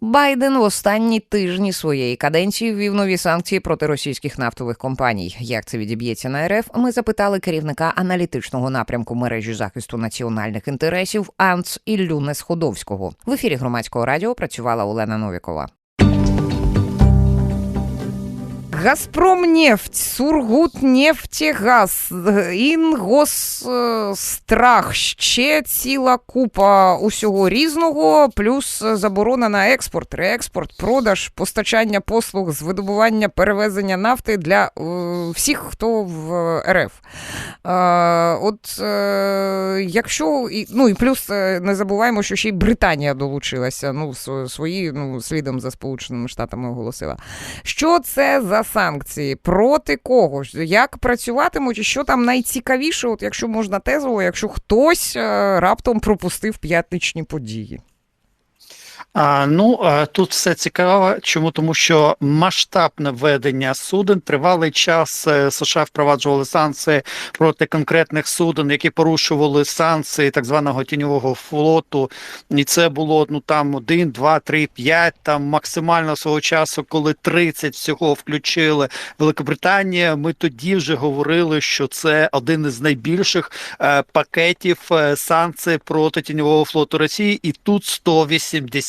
Байден в останні тижні своєї каденції ввів нові санкції проти російських нафтових компаній. Як це відіб'ється на РФ? Ми запитали керівника аналітичного напрямку мережі захисту національних інтересів АНЦ Іллю Несходовського. В ефірі громадського радіо працювала Олена Новікова. Газпромнефть, Сургутнефтегаз, Інгосстрах, ще ціла купа усього різного, плюс заборона на експорт, реекспорт, продаж, постачання послуг з видобування перевезення нафти для е, всіх, хто в РФ. Е, от е, якщо ну і плюс не забуваємо, що ще й Британія долучилася. Ну, свої ну, слідом за Сполученими Штатами оголосила. Що це за санкції? Проти кого? Як працюватимуть? І що там найцікавіше, от якщо можна тезово, якщо хтось е, раптом пропустив п'ятничні події? А, ну тут все цікаво. Чому тому, що масштабне введення суден тривалий час е, США впроваджували санкції проти конкретних суден, які порушували санкції так званого тіньового флоту. І це було ну там один, два, три, п'ять. Там максимально свого часу, коли 30 всього включили Великобританія. Ми тоді вже говорили, що це один із найбільших е, пакетів е, санкцій проти тіньового флоту Росії, і тут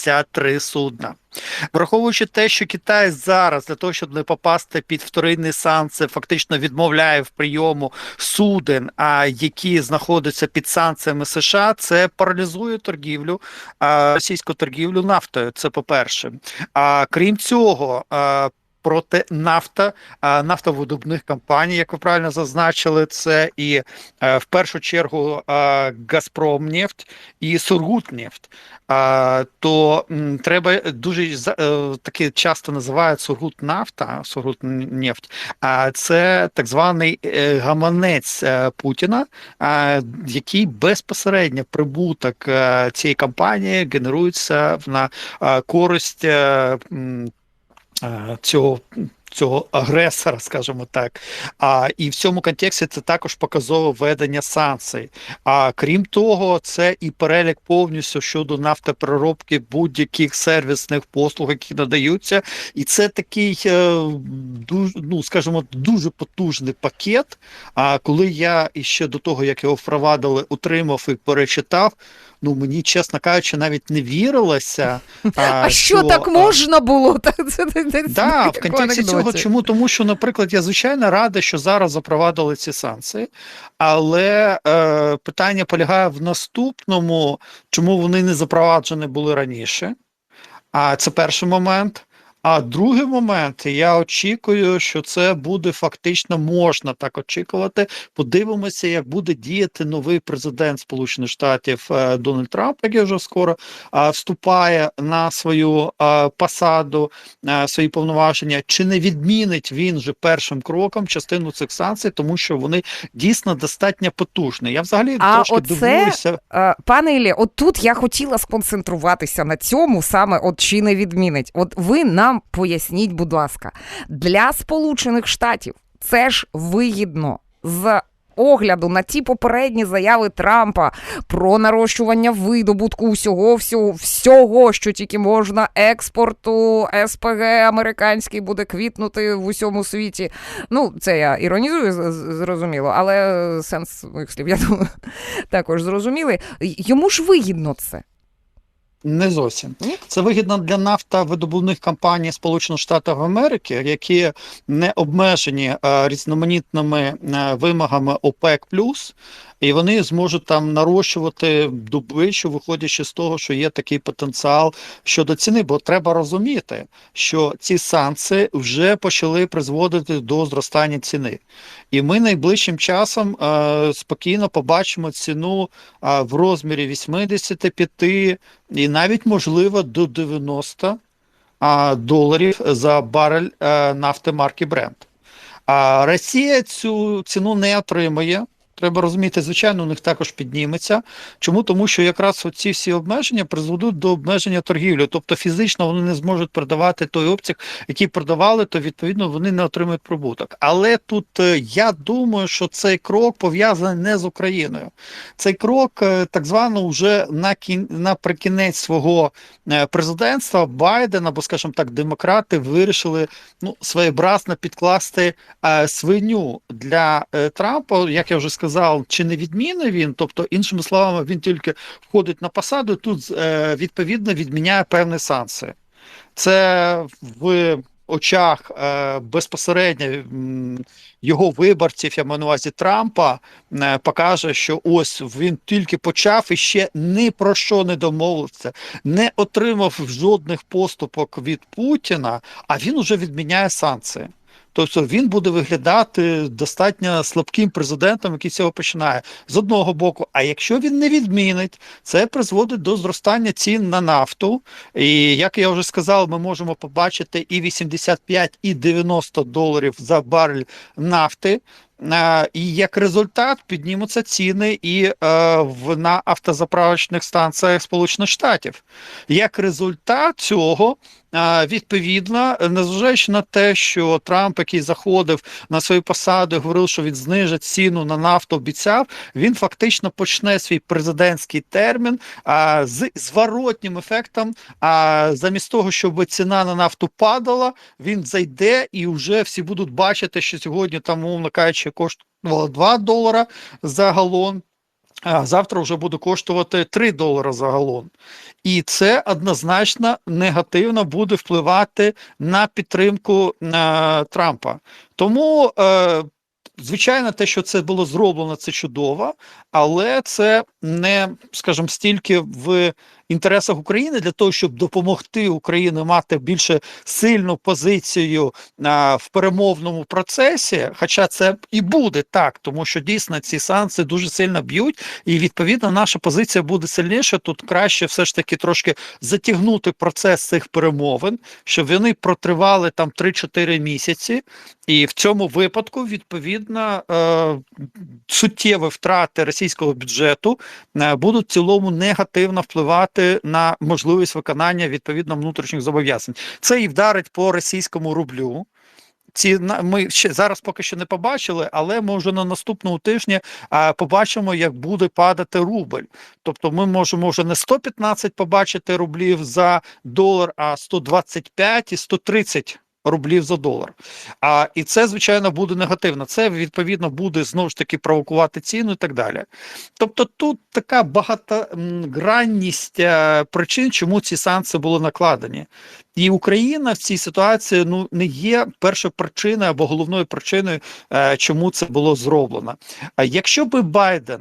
183 судна. Враховуючи те, що Китай зараз для того, щоб не попасти під вторинні санкції, фактично відмовляє в прийому суден, а які знаходяться під санкціями США, це паралізує торгівлю, російську торгівлю нафтою. Це по-перше. А крім цього, проти нафта, а, нафтовидобних компаній, як ви правильно зазначили, це і е, в першу чергу Газпромнефть і Сургутнефть. То треба дуже е, таки часто називають Сургутнафта, Сургутнефть, а це так званий е, гаманець Путіна, який безпосередньо прибуток цієї компанії генерується на користь е, м, е, цього. Агресора, скажімо так, а і в цьому контексті це також показове введення санкцій. А крім того, це і перелік повністю щодо нафтопереробки будь-яких сервісних послуг, які надаються, і це такий е, дуже, ну скажімо, дуже потужний пакет. А коли я іще до того, як його впровадили, отримав і перечитав. Ну мені, чесно кажучи, навіть не вірилося. А, що так можна було? Та це- це- це- Да, в контексті цього, анекдоті. чому? Тому що, наприклад, я звичайно рада, що зараз запровадили ці санкції, але е, питання полягає в наступному, чому вони не запроваджені були раніше. А це перший момент. А другий момент, я очікую, що це буде фактично можна так очікувати. Подивимося, як буде діяти новий президент Сполучених Штатів е, Дональд Трамп, який вже скоро вступає на свою посаду, е, свої повноваження. Чи не відмінить він вже першим кроком частину цих санкцій, тому що вони дійсно достатньо потужні. Я взагалі А трошки оце- дивуюся. Е, Пане Іллі, от тут я хотіла сконцентруватися на цьому саме, от чи не відмінить. От ви нам поясніть, будь ласка, для Сполучених Штатів це ж вигідно з. Огляду на ті попередні заяви Трампа про нарощування видобутку всього, всього, всього, що тільки можна, експорту, СПГ американський буде квітнути в усьому світі. Ну, це я іронізую, зрозуміло, але сенс моїх слів, я думаю, також зрозуміли. Йому ж вигідно це. Не зовсім. Це вигідно для нафтовидобувних компаній Сполучених Штатів Америки, які не обмежені е, різноманітними е, вимогами ОПЕК+, і вони зможуть там нарощувати добичу, виходячи з того, що є такий потенціал щодо ціни. Бо треба розуміти, що ці санкції вже почали призводити до зростання ціни, і ми найближчим часом е, спокійно побачимо ціну е, в розмірі 85 і навіть можливо до 90 а, доларів за барель е, нафти марки Brent. А Росія цю ціну не отримує, Треба розуміти, звичайно, у них також підніметься. Чому? Тому що якраз ці всі обмеження призведуть до обмеження торгівлі. Тобто фізично вони не зможуть продавати той обсяг, який продавали, то відповідно вони не отримують прибуток. Але тут е, я думаю, що цей крок пов'язаний не з Україною. Цей крок е, так звано вже на кін... наприкінець свого е, президентства Байдена, або, скажімо так, демократи вирішили ну, своєобразно підкласти свиню для Трампа, як я вже сказав, чи не відміни він, тобто, іншими словами, він тільки входить на посаду, тут е, відповідно відміняє певні санкції. Це в очах е, безпосередньо його виборців, я маю на увазі Трампа, е, покаже, що ось він тільки почав і ще ні про що не домовився, не отримав жодних поступок від Путіна, а він уже відміняє санкції. Тобто він буде виглядати достатньо слабким президентом, який цього починає з одного боку. А якщо він не відмінить, це призводить до зростання цін на нафту. І як я вже сказав, ми можемо побачити і 85, і 90 доларів за барель нафти. Е, І як результат піднімуться ціни і е, в на автозаправочних станціях Сполучених Штатів. Як результат цього, е, відповідно, незважаючи на те, що Трамп, який заходив на свою посаду, говорив, що він знижить ціну на нафту, обіцяв, він фактично почне свій президентський термін з зворотнім ефектом. А замість того, щоб ціна на нафту падала, він зайде і вже всі будуть бачити, що сьогодні там, умовно кажучи, коштувало 2 долара за галон. А завтра вже буде коштувати 3 долари за галон. І це однозначно негативно буде впливати на підтримку е, Трампа. Тому, е, звичайно, те, що це було зроблено, це чудово, але це не, скажімо, стільки в інтересах України для того, щоб допомогти Україні мати більше сильну позицію а, в перемовному процесі. Хоча це і буде так, тому що дійсно ці санкції дуже сильно б'ють, і відповідно наша позиція буде сильніша. Тут краще все ж таки трошки затягнути процес цих перемовин, щоб вони протривали там 3-4 місяці, і в цьому випадку відповідно е, суттєві втрати російського бюджету е, будуть в цілому негативно впливати на можливість виконання відповідно внутрішніх зобов'язань. Це і вдарить по російському рублю. Ці ми ще зараз поки що не побачили, але ми вже на наступному тижні а, побачимо, як буде падати рубль. Тобто, ми можемо вже не 115 побачити рублів за долар, а 125 і 130 рублів за долар. А і це звичайно буде негативно. Це відповідно буде знову ж таки провокувати ціну і так далі. Тобто, тут така багатогранність е, причин, чому ці санкції були накладені. І Україна в цій ситуації ну не є першою причиною або головною причиною, е, чому це було зроблено. А якщо би Байден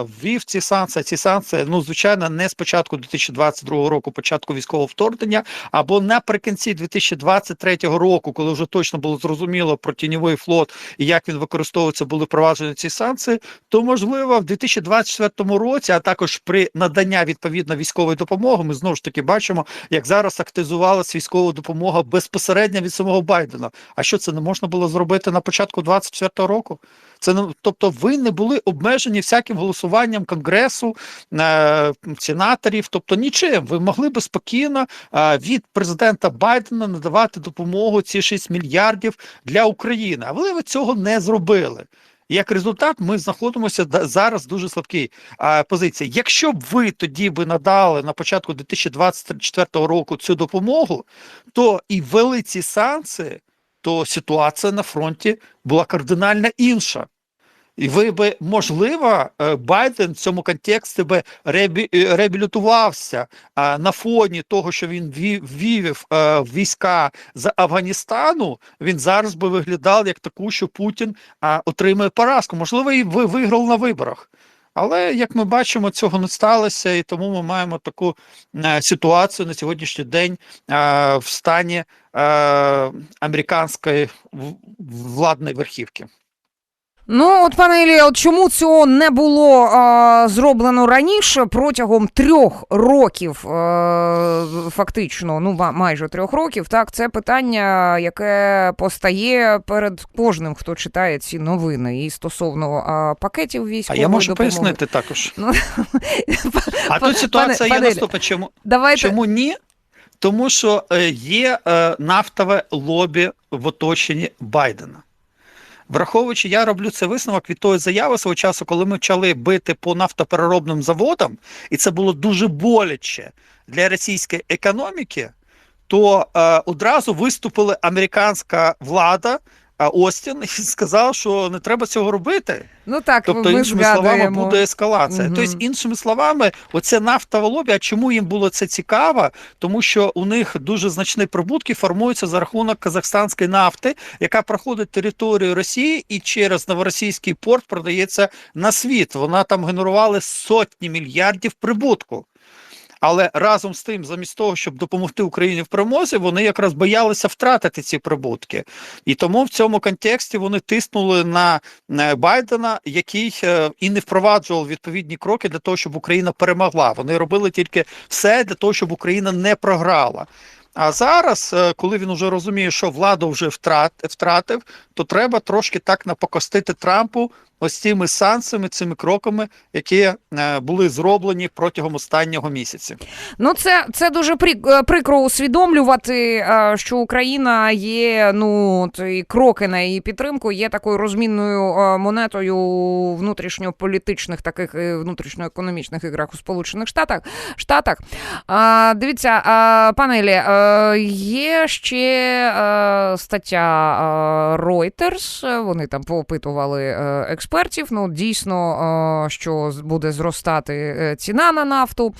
ввів ці санкції, ці санкції, ну звичайно, не з початку 2022 року, початку військового вторгнення, або наприкінці 2023 року, коли вже точно було зрозуміло про тіньовий флот і як він використовується, були впроваджені ці санкції, то можливо в 2024 році, а також при наданні відповідно військової допомоги, ми знову ж таки бачимо, як зараз активізувалася військова допомога безпосередньо від самого Байдена. А що це не можна було зробити на початку 2024 року? Це тобто, ви не були обмежені всяким голосуванням конгресу, е, сенаторів, тобто нічим. Ви могли би спокійно е, від президента Байдена надавати допомогу ці 6 мільярдів для України. Але ви цього не зробили. Як результат, ми знаходимося зараз в дуже слабкій а, позиції. Якщо б ви тоді би надали на початку 2024 року цю допомогу, то і ввели ці санкції, то ситуація на фронті була кардинально інша. І ви би, можливо, е, Байден в цьому контексті би е, реабілітувався на фоні того, що він ві- ввів е, війська з Афганістану, він зараз би виглядав як таку, що Путін отримує поразку. Можливо, і ви виграв на виборах. Але як ми бачимо, цього не сталося, і тому ми маємо таку е, ситуацію на сьогоднішній день е, в стані е, американської владної верхівки. Ну, от пане Ілія, от чому цього не було а, зроблено раніше протягом трьох років, а, фактично, ну майже трьох років, так це питання, яке постає перед кожним, хто читає ці новини, і стосовно а, пакетів А я можу допомоги. пояснити також. Ну, А тут ситуація пане є наступна. Чому Давайте Чому ні? Тому що е, є е, нафтове лобі в оточенні Байдена. Враховуючи, я роблю це висновок від тої заяви свого часу, коли ми почали бити по нафтопереробним заводам, і це було дуже боляче для російської економіки, то е, одразу виступила американська влада. А Остін і сказав, що не треба цього робити. ну так, Тобто, ми іншими словами, буде ескалація. Мгм. Тобто, іншими словами, оце нафтове лобі, а чому їм було це цікаво? Тому що у них дуже значні прибутки формуються за рахунок казахстанської нафти, яка проходить територію Росії і через новоросійський порт продається на світ. Вона там генерувала сотні мільярдів прибутку. Але разом з тим, замість того, щоб допомогти Україні в перемозі, вони якраз боялися втратити ці прибутки. І тому в цьому контексті вони тиснули на Байдена, який е, і не впроваджував відповідні кроки для того, щоб Україна перемогла. Вони робили тільки все для того, щоб Україна не програла. А зараз, е, коли він вже розуміє, що владу вже втрат, втратив, то треба трошки так напокостити Трампу ось цими санкціями, цими кроками, які е, були зроблені протягом останнього місяця. Ну, це, це дуже е, прикро усвідомлювати, е, що Україна є, ну, от, і кроки на її підтримку є такою розмінною монетою у внутрішньополітичних таких внутрішньоекономічних іграх у Сполучених Штатах. Штатах. Дивіться, пане Ілі, е, є ще стаття Reuters, вони там поопитували е, експертів. Ну, дійсно, е, що буде зростати е, ціна на нафту.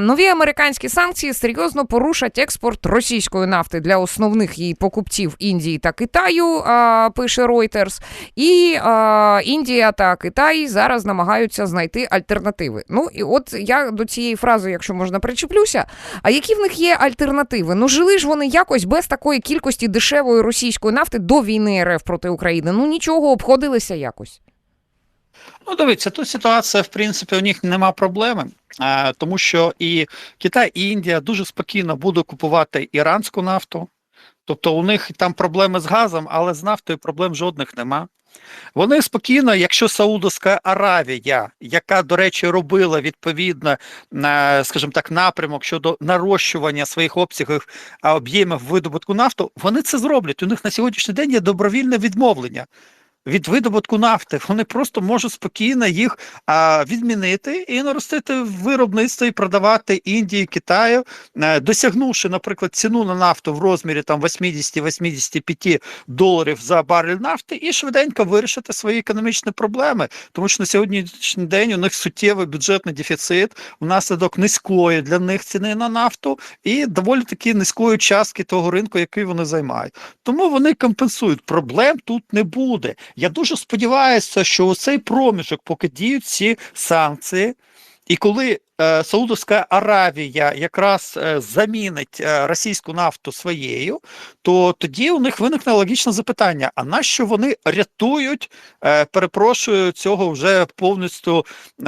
Нові американські санкції серйозно порушать експорт російської нафти для основних її покупців Індії та Китаю, пише Reuters. І Індія та Китай зараз намагаються знайти альтернативи. Ну і от я до цієї фрази, якщо можна, причеплюся. А які в них є альтернативи? Ну жили ж вони якось без такої кількості дешевої російської нафти до війни РФ проти України. Ну нічого, обходилися якось. Ну, дивіться, тут ситуація, в принципі, у них нема проблеми, е, тому що і Китай, і Індія дуже спокійно будуть купувати іранську нафту. Тобто у них там проблеми з газом, але з нафтою проблем жодних нема. Вони спокійно, якщо Саудовська Аравія, яка, до речі, робила відповідно, е, скажімо так, напрямок щодо нарощування своїх обсягів а, об'ємів видобутку нафту, вони це зроблять. У них на сьогоднішній день є добровільне відмовлення від видобутку нафти. Вони просто можуть спокійно їх а, відмінити і наростити виробництво і продавати Індії, Китаю, е, досягнувши, наприклад, ціну на нафту в розмірі там 80-85 доларів за барель нафти, і швиденько вирішити свої економічні проблеми, тому що на сьогоднішній день у них суттєвий бюджетний дефіцит внаслідок низької для них ціни на нафту і доволі таки низької частки того ринку, який вони займають. Тому вони компенсують. Проблем тут не буде. Я дуже сподіваюся, що у цей проміжок, поки діють ці санкції, і коли е, Саудовська Аравія якраз е, замінить е, російську нафту своєю, то тоді у них виникне логічне запитання: а нащо вони рятують, е, перепрошую, цього вже повністю е,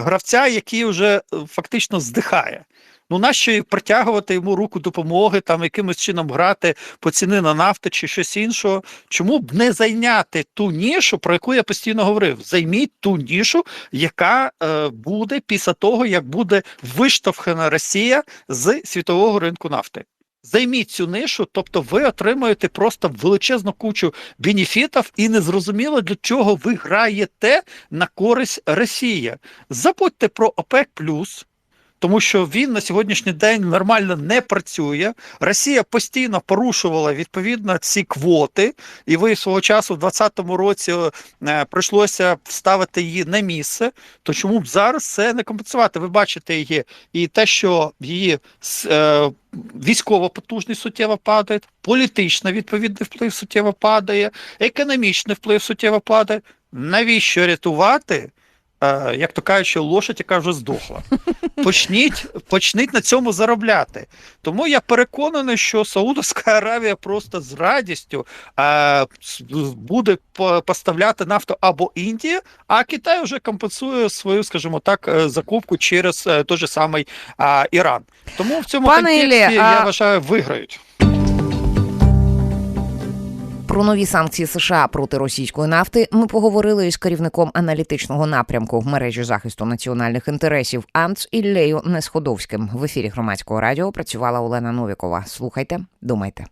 гравця, який вже е, фактично здихає? Ну, нащо і притягувати йому руку допомоги, там якимось чином грати по ціни на нафту чи щось іншого? Чому б не зайняти ту нішу, про яку я постійно говорив? Займіть ту нішу, яка е, буде після того, як буде виштовхана Росія з світового ринку нафти. Займіть цю нишу, тобто ви отримуєте просто величезну кучу бенефітів, і незрозуміло для чого ви граєте на користь Росії. Забудьте про ОПЕК тому що він на сьогоднішній день нормально не працює. Росія постійно порушувала відповідно ці квоти, і ви свого часу в 2020 році е, прийшлося вставити її на місце. То чому б зараз це не компенсувати? Ви бачите її і те, що її е, військова потужність суттєво падає, політична відповідний вплив суттєво падає, економічний вплив суттєво падає. Навіщо рятувати? Е, як то кажуть, що лошадь, яка вже здохла. Почніть, почніть на цьому заробляти. Тому я переконаний, що Саудовська Аравія просто з радістю е, буде поставляти нафту або Індії, а Китай вже компенсує свою, скажімо так, е, закупку через е, той же самий е, Іран. Тому в цьому Пане контексті Іллє, я а- вважаю, виграють. Про нові санкції США проти російської нафти ми поговорили із керівником аналітичного напрямку в мережі захисту національних інтересів АНЦ Іллею Несходовським. В ефірі громадського радіо працювала Олена Новікова. Слухайте, думайте.